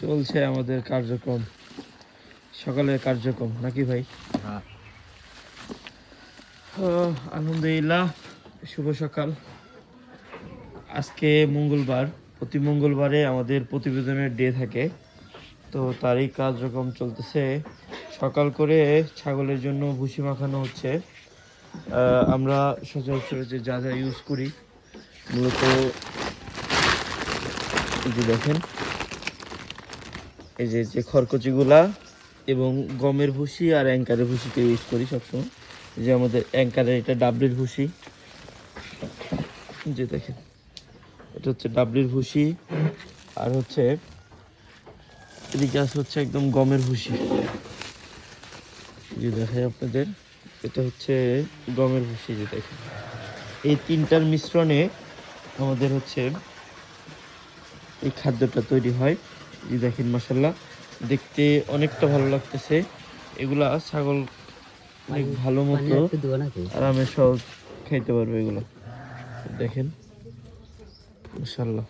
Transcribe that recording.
চলছে আমাদের কার্যক্রম। সকালের কার্যক্রম নাকি ভাই? হ্যাঁ। আলহামদুলিল্লাহ শুভ সকাল। আজকে মঙ্গলবার প্রতি মঙ্গলবারে আমাদের প্রতিবেদনের ডে থাকে। তো তারই কার্যক্রম চলতেছে। সকাল করে ছাগলের জন্য ভুসি মাখানো হচ্ছে। আহ, আমরা সচরাচর যে যা যা ইউজ করি মূলত যে দেখেন এই যে যে খড়কচিগুলা এবং গমের ভুসি আর অ্যাঙ্কারের ভুসিকে ইউজ করি সবসময়। যে আমাদের অ্যাঙ্কারের এটা ডাবলির ভুসি। যে দেখেন, এটা হচ্ছে ডাবলির ভুসি। আর হচ্ছে আছে হচ্ছে একদম গমের ভুসি। যে দেখাই আপনাদের, এটা হচ্ছে গমের ভুসি যে দেখেন। এই তিনটার মিশ্রণে আমাদের হচ্ছে এই খাদ্যটা তৈরি হয়। যে দেখেন মাসাল্লাহ দেখতে অনেকটা ভালো লাগতেছে। এগুলা ছাগল অনেক ভালো মতো আরামে সব খাইতে পারবে এগুলো। দেখেন মাসাল্লাহ